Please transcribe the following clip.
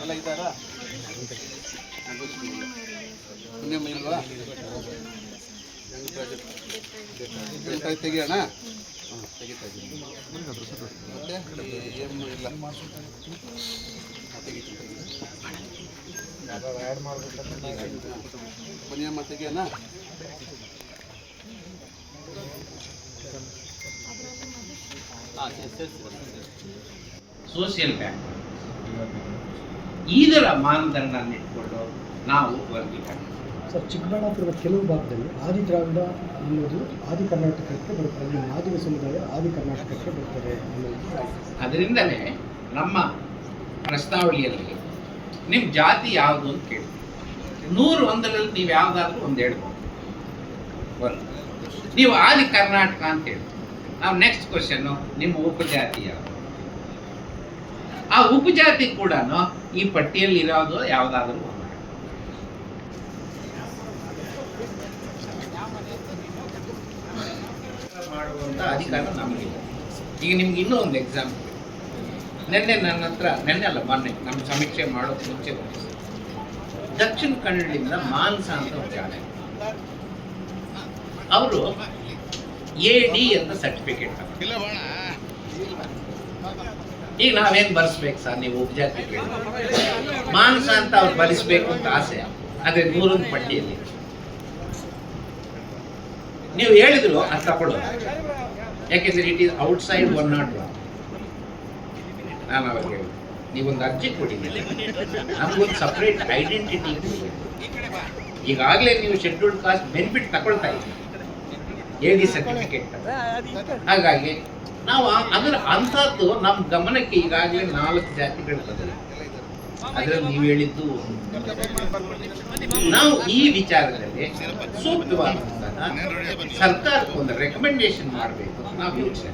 ಎಲ್ಲ ಇದ್ದಾರಾ ತೆಗಿಯೋಣ ಹಾಂ ತೆಗಿತಾ ಇದ್ದೀನಿ ಮತ್ತೆ ಏನು ಇಲ್ಲ ತೆಗಿತೀನಿ ಮುನಿಯಮ್ಮ ತೆಗಿಯೋಣ ಸೋಷಿಯಲ್ ಬ್ಯಾಂಕ್. ಇದರ ಮಾನದಂಡ ಇಟ್ಕೊಂಡು ನಾವು ವರ್ಗೀಕರಣ. ಸರ್ ಚಿಕ್ಕಬಳ್ಳಾಪುರದ ಕೆಲವು ಭಾಗದಲ್ಲಿ ಆದಿ ದ್ರಾವಿಡ ಅನ್ನೋದು ಆದಿ ಕರ್ನಾಟಕಕ್ಕೆ ಬರುತ್ತೆ ಅಲ್ಲಿ ಮಾದಿಗ ಸಮುದಾಯ ಆದಿ ಕರ್ನಾಟಕಕ್ಕೆ ಬರ್ತಾರೆ ಅನ್ನೋದು. ಅದರಿಂದಲೇ ನಮ್ಮ ಪ್ರಸ್ತಾವಳಿಯಲ್ಲಿ ನಿಮ್ಮ ಜಾತಿ ಯಾವುದು ಅಂತ ಕೇಳಿ. ನೂರು ಒಂದರಲ್ಲಿ ನೀವು ಯಾವುದಾದ್ರೂ ಒಂದು ಹೇಳ್ಬೋದು. ಒಂದು. ನೀವು ಆದಿ ಕರ್ನಾಟಕ ಅಂತ ಹೇಳಿ. ನಾವು ನೆಕ್ಸ್ಟ್ ಕ್ವಶನ್ನು ನಿಮ್ಮ ಉಪಜಾತಿ ಯಾವುದು ಆ ಉಪಜಾತಿ ಕೂಡ ಈ ಪಟ್ಟಿಯಲ್ಲಿ ಇರೋದು ಯಾವುದಾದ್ರೂ ಅಧಿಕಾರ ಈಗ ನಿಮ್ಗೆ ಇನ್ನೂ ಒಂದು ಎಕ್ಸಾಂಪಲ್ ನಿನ್ನೆ ನನ್ನ ಹತ್ರ, ನಿನ್ನೆ ಅಲ್ಲ, ಮೊನ್ನೆ ನಮ್ಮ ಸಮೀಕ್ಷೆ ಮಾಡೋದು ಮುಂಚೆ ದಕ್ಷಿಣ ಕನ್ನಡದಿಂದ ಮಾನ್ಸ ಅಂತ ಅವರು ಎ ಡಿ ಅಂತ ಸರ್ಟಿಫಿಕೇಟ್ ಈಗ ನಾವೇನ್ ಬರ್ಸ್ಬೇಕು ಸರ್ ನೀವು ಉಪಜಾತಿ ಮಾಂಸ ಮಾನಸ ಅಂತ ಅವ್ರು ಬರಿಸ್ಬೇಕು ಅಂತ ಆಸೆ. ಅದೇ ನೂರೊಂದು ಪಟ್ಟಿಯಲ್ಲಿ. ನೀವು ಹೇಳಿದ್ರು ಅದು ತಗೊಳ್ಳೋದು ಯಾಕೆಂದ್ರೆ it is outside one not one ನಾನು ಅವಾಗ ಹೇಳಿದೆ ನೀವೊಂದು ಅರ್ಜಿ ಕೊಡಿ ನಮಗೊಂದು ಸಪ್ರೇಟ್ ಐಡೆಂಟಿಟಿ ಈಗಾಗಲೇ ನೀವು ಶೆಡ್ಯೂಲ್ಡ್ ಕಾಸ್ಟ್ ಬೆನಿಫಿಟ್ ತಗೊಳ್ತಾ ಇದ್ದೀವಿ ಎ ಡಿ ಸರ್ಟಿಫಿಕೇಟ್ ಹಾಗಾಗಿ ನಾವು ಅದರ ಅಂಥದ್ದು ನಮ್ಮ ಗಮನಕ್ಕೆ ಈಗಾಗಲೇ ನಾಲ್ಕು ಜಾತಿಗಳು ಬಂದಿದೆ ಅದರಲ್ಲಿ ನೀವು ಹೇಳಿದ್ದು ನಾವು ಈ ವಿಚಾರದಲ್ಲಿ ಸೂಕ್ತವಾದಂತಹ ಸರ್ಕಾರಕ್ಕೊಂದು ರೆಕಮೆಂಡೇಶನ್ ಮಾಡಬೇಕು ನಾವು ಯೋಚನೆ